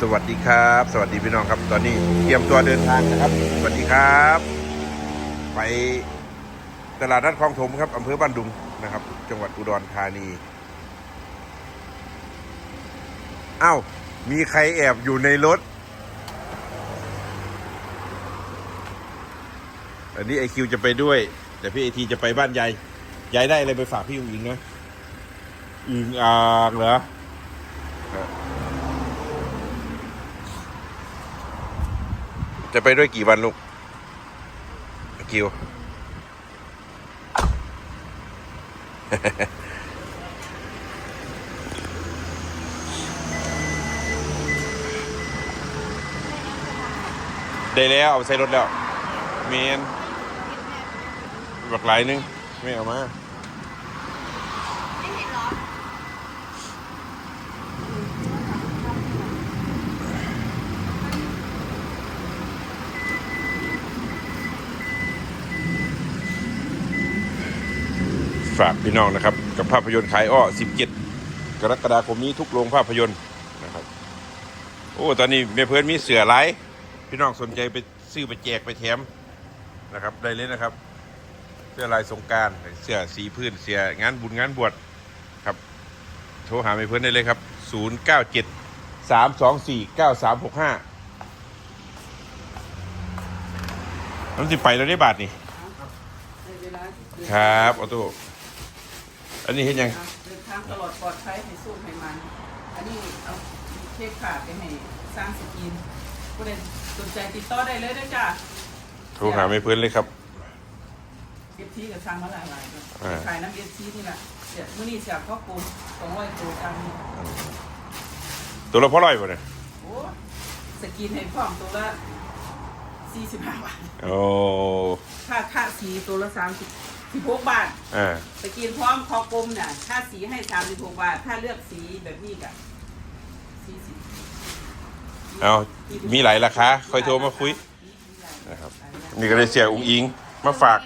สวัสดีครับ สวัสดีพี่น้องครับ ตอนนี้เตรียมตัวเดินทางนะครับ สวัสดีครับ ไปตลาดนัดคลองถมครับอำเภอบ้านดุงนะครับ จังหวัดอุดรธานีอ้าวมีใครแอบอยู่ในรถ อันนี้ไอคิวจะไปด้วย แต่พี่ไอทีจะไปบ้านยายยายได้อะไรไปฝากพี่อุ๋งอิงนะอึงอ่างเหรอ จะไปด้วยกี่วันลูกคิวได้แล้วเอาใส่รถแล้วเมนบักหลายนึงไม่เอามา ฝากพี่น้องนะครับ กับภาพยนตร์ขายอ้อ 17 กรกฎาคมนี้ทุกโรงภาพยนตร์นะครับ โอ้ตอนนี้เมเพื่อนมีเสือไลายพี่น้องสนใจไปซื้อไปแจกไปแถมนะครับได้เลยนะครับ เสื้อลายสงการเสื้อสีพื้นเสื้องานบุญงานบวชครับโทรหาเมเพื่อนได้เลยครับ 097 324 9365น้ำสิไปแล้วได้บาทนี่ครับออโต้ อันนี้เห็นยังเดินทางตลอดปลอดภัยให้สู้ให้มัน อันนี้เอาเค้กขาดไปให้สร้างสกินผู้ใดสนใจติดต่อได้เลยนะจ้ะโทรหาไม่เพื่อนเลยครับ เอฟซีกับสร้างมาหลายหลายๆก็อ่า ขายน้ำเอฟซีนี่แหละเสียมื่อนี้เสียข้าวปูสองร้อยตัวจังนี่ตัวละพ่อร้อยป่ะเนี่ยโอ้สกินให้พร้อมตัวละสี่สิบห้าบาท โอ้ ค่าค่าสีตัวละสามสิบ สิบหกบาทอ่าสกินพร้อมคอกลมเนี่ยค่าสีให้สามสิบหกบาท ถ้าเลือกสีแบบนี้กับสี่สิบเอามีหลายราคาค่อยโทรมาคุยนะครับนี่ก็เลยเสียอุ้งอิงมาฝาก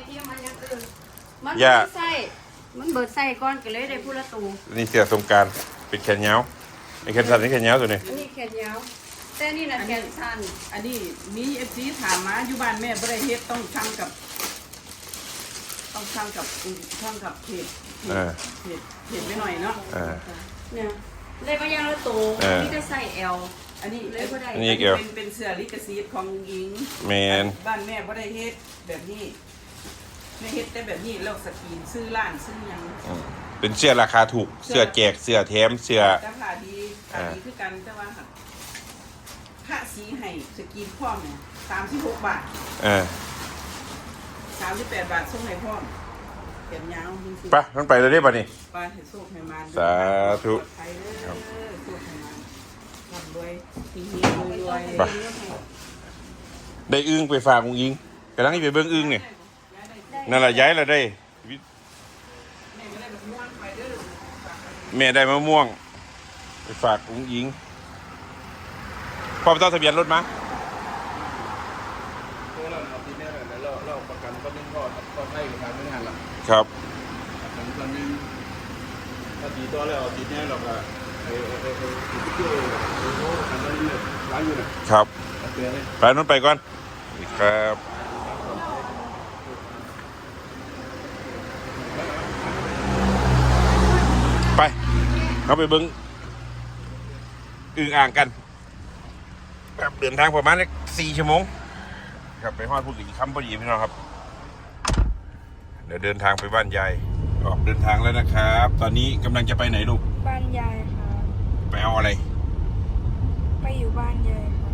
มันย่า เบิดไส้มันเบิดไส้ก้อนก็เลยได้พูละตูนี่เสียสงกรารเป็นแขนยาวไอ้แขนสั้นนี่แขนยาวตัวนี้อันนี้แขนยาว แต่นี่น่ะแขนสั้นอันนี้มีเอฟซีถามมาอยู่บ้านแม่บ่ได้เฮ็ดต้องช่างกับ ต้องช่างกับช่างกับเพจเพจอ่าเพจเพจไปหน่อยเนาะอ่า เนี่ยได้มายังละตูเออ นี่ก็ใส่แอลอันนี้เลยบ่ได้อันนี้เกี่ยวเป็นเป็นเสื้อลิขสิทธิ์ของหญิง แมน บ้านแม่บ่ได้เฮ็ดแบบนี้แม่เฮ็ดแต่แบบนี้แล้วสกรีนซื้อร้านซื้อหยังอืมเป็นเสื้อราคาถูก เสื้อแจก เสื้อแถม เสื้อ แต่ผ้าดีผ้าอ่าดีคือกันแต่ว่าหักผ้าสีให้สกรีนพร้อมเนี่ย36 บาทอ่า38บาทส่งให้พร้อมเขียนยาวจริงๆไปมันไปเลยได้ป่ะนี่ ปลาเห็ดโซกให้มันสาธุปลอดภัยเด้อครับโซกให้มันร่ำรวยทีนี้รวยไปได้อึ้งไปฝากอุ้งอิงกำลังจะไปเบิ้งอึ้งเนี่ยนั่นแหละย้ายแล้วได้แม่ก็ได้แบบม่วนไปเด้อแม่ได้มะม่วง ไปฝากอุ้งอิงพ่อไปต้องทะเบียนรถมา โอ้เราเอาทีนี้เลยเราเราประกันก็นึ่งก็ก็ให้กับการไม่งานละ ครับประกันก็นึ่งถ้าตีตัวแล้วทีนี้เราก็ไอ้ไอ้ไอ้ไอ้ที่เกี่ยวไอ้โอ้ประกันก็นึ่งเลยร้านอยู่น่ะครับเอาเตือนเลยไปนู้นไปก่อนครับไปเข้าไปเบิ้งอึ่งอ่างกันครับเดินทางประมาณสี่ชั่วโมงครับไปฮอดพูดอีกคำพอดีพี่น้องครับเดี๋ยวเดินทางไปบ้านยายออกเดินทางแล้วนะครับ ตอนนี้กำลังจะไปไหนลูก บ้านยายค่ะ ไปเอาอะไร ไปอยู่บ้านยายค่ะ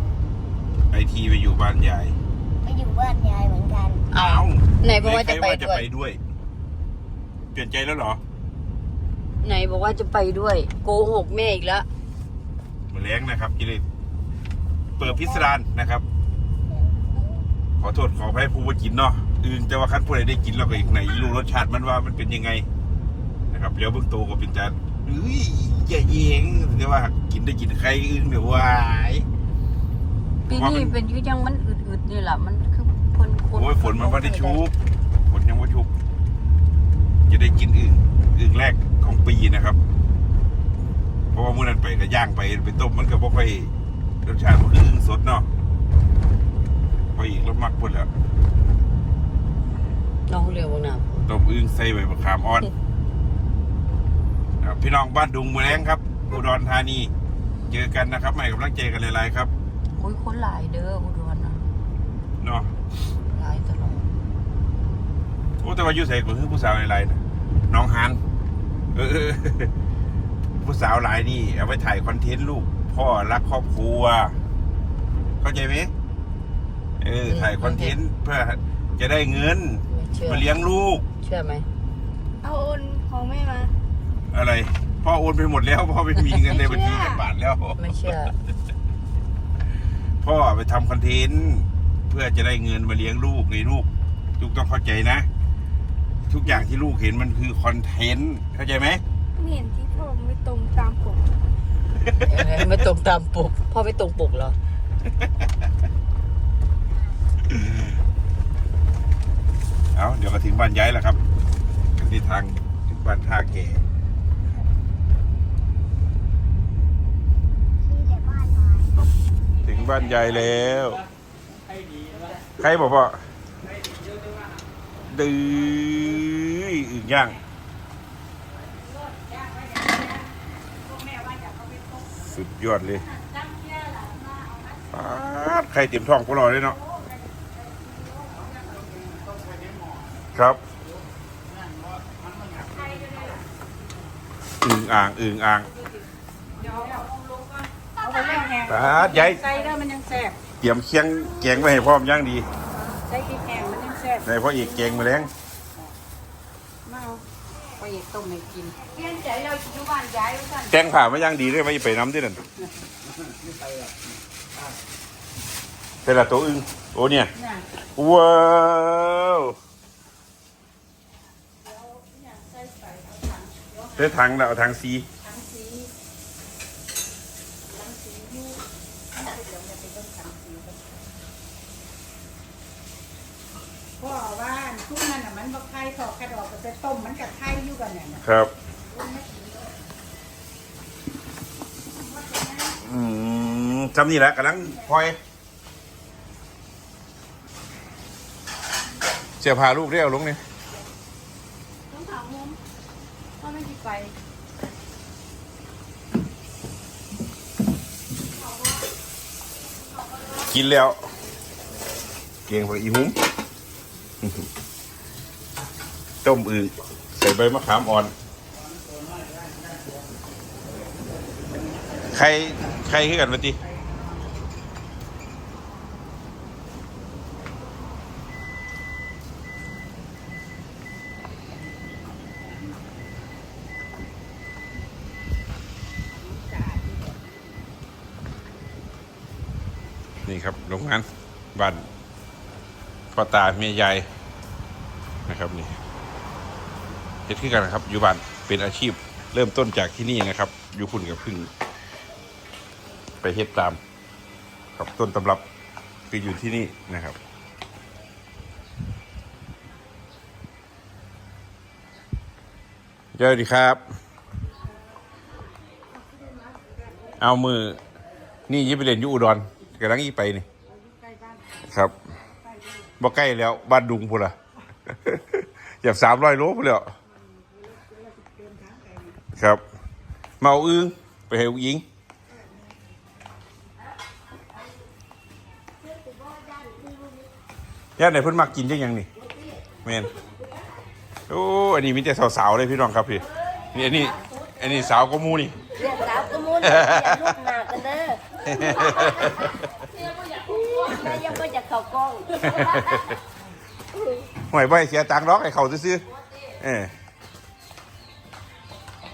ไอทีไปอยู่บ้านยายไปอยู่บ้านยายเหมือนกันอ้าวไหนบอกว่าจะไปใครจะด้วยไปด้วย เปลี่ยนใจแล้วเหรอ ไหนบอกว่าจะไปด้วย โกหกแม่อีกแล้วมาเลี้ยงนะครับจะได้เปิดพิสดารนะครับ ขอโทษขออภัยผู้ว่ากินเนาะ อื่นแต่ว่าคันผู้ใดได้กินเราก็อีกไหนรู้รสชาติมันว่ามันเป็นยังไง นะครับแล้วเบื้องโตวก็เป็นจานเอ้ยอย่าเยงแต่ว่ากินได้กินใครอื่นเดี๋ยววายปีนี้เป็นอยุยังมันอึดๆนี่แหละมันคือคนคนโอ้ยฝนมันไม่ได้ชุบฝนยังไม่ชุบจะได้กินอึ่งอึ่งแรกของปีนะครับ เพราะว่าเมื่อนั้นไปก็ย่างไปไปต้มมันก็บ่ค่อยรสชาติมันคืออึ่งสดเนาะพออีกแล้วมักพุ่นแล้ว น้องเร็วนะต้มอึ่งใส่ใบมะขามอ่อนครับพี่น้องบ้านดุงมือแรงครับ อุดรธานี เจอกันนะครับ ใหม่กำลังเจอกันหลายๆครับโอ้ยคนหลายเด้ออุดรนะเนาะหลายตลอดโอ้แต่ว่าอยู่ใส่ก็คือผู้สาวหลายๆนะน้องฮันเออผู้สาวหลายนี่เอาไปถ่ายคอนเทนต์ลูกพ่อรักครอบครัว เข้าใจไหมเออถ่ายคอนเทนต์เพื่อจะได้เงินไม่ เชื่อมาเลี้ยงลูก เชื่อไหมเอาโอนของแม่มา อะไร พ่อโอนไปหมดแล้วพ่อไม่มีเงินในบัญชีสักบาทแล้ว ไม่เชื่อ พ่อไปทำคอนเทนต์เพื่อจะได้เงินมาเลี้ยงลูกไงลูกลูกต้องเข้าใจนะ ทุกอย่างที่ลูกเห็นมันคือคอนเทนต์เข้าใจไหมไม่เห็นที่พ่อไม่ตรงตามปกยังไงไม่ตรงตามปกพ่อไม่ตรงปกเหรอ เอาเดี๋ยวก็ถึงบ้านย้ายแล้วครับที่ทางถึงบ้านท่าแก่ที่เกถึงบ้านยายแล้ว ใครบอกว่าดื้ออึ่งย่างสุดยอดเลยใครเตรียมท้องพวกเราเลยเนาะ ครับอึ่งอ่างอึ่งอ่างเอาไปแม่แห้งป๊าดยายใส่แล้วมันยังแซ่บเตรียมเคียงแกงไว้ให้พร้อมย่างดีใส่พริกแห้งมันยังแซ่บในพ่ออีกแกงมาแล้งมาเอาไปอีกต้มให้กินเปลี่ยนใจเราอยู่บ้านย้ายกันแกงผ่ามาย่างดีเลยไม่ไปน้ำที่นั่นเป็นละตัวอึ้งโอ้เนี่ยน่ะว้าว เด้ถังแล้วเอาถังซีพ่อว่าทุกนั้นน่ะมันบ่ไข่ทอกระดอกก็จะต้มมันกับไข่อยู่กันเนี่ยนะครับ อืมจำนี่แหละกำลังพลอยเสียพาลูกเรียวลงเนี่ย ไม่ติดไปกินแล้ว เกียงผักอีหุ้มต้มอึ่งใส่ใบมะขามอ่อน ใคร ใครขึ้กันมาติ นี่ครับโรงงานบ้านพ่อตาเมียยายนะครับนี่เฮ็ดขึ้นกันนะครับ อยู่บ้านเป็นอาชีพเริ่มต้นจากที่นี่นะครับ อยู่คุณกับพึ่ง ไปเฮ็ดตามกับต้นตำรับคืออยู่ที่นี่นะครับเจอดีครับ เอามือ นี่ยิบไปเรียนอยู่อุดร กำลังยี่ไปนี่ครับบ่ใกล้แล้ว บ้านดุงพูนละอย่าสามร้อยโลพูนแล้วครับ เมาอึ้งไปให้อุ้งยิงย่านไหนเพิ่นมักกินจังยังนี่แม่นโอ้อันนี้มีแต่สาวๆเลยพี่น้องครับพี่นี่อันนี้ อันนี้สาวก็มูนี่สาวกระมุนเรียกลูกห นากันเด้อแม่ยังไม่จะเข้ากล้องห่วยใบเสียตังค์หรอกให้เขาซื้อๆเออ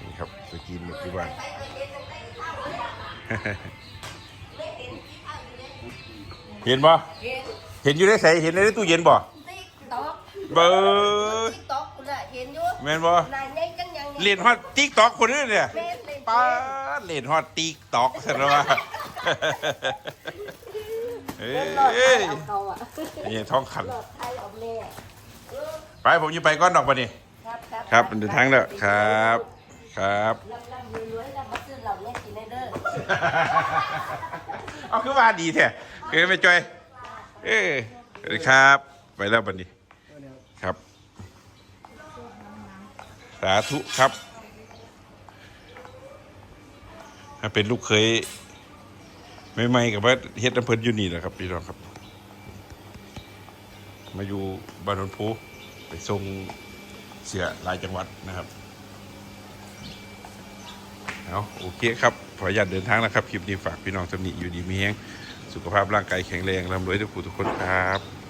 นี่ครับสกินแบบที่บ้าน เห็นบ่ เห็นอยู่ในใสเห็นในตู้เย็นบ่ ติ๊กต๊อกเบอร์ติ๊กต๊อกกูน่ะเห็นอยู่แม่นบ่ นายยังจังยังเล่นฮอตติ๊กตอกคนนี้เนี่ยแม่นเลยป้าดเล่นฮอตติ๊กตอกซะแล้วว่า เอ้หลอดไทยยเอาเขาอะนี่ท้องขันหลอดไทยเอาแม่ไปผมจะไปก้อนดอกปะนี่ครับครับครับเดินทางแล้วครับ ครับ ลำลำรวยๆแล้วมาซื้อเหล่านี้กินได้เด้อเอาคือว่าดีแท้เอ้ยไม่จอย เอ้ยสวัสดีครับ ไปแล้วบันนี้ ครับ สาธุครับถ้าเป็นลูกเคย ใหม่ๆกับว่าเฮ็ดน้ำเพลินอยู่นี่แหละครับพี่น้องครับ มาอยู่บ้านนนพูไปส่งเสียหลายจังหวัดนะครับเอาโอเคครับขออนุญาตเดินทางนะครับคลิปนี้ฝากพี่น้องสำนีอยู่ดีมีแฮงสุขภาพร่างกายแข็งแรงร่ำรวยทุกผู้ทุกคนครับ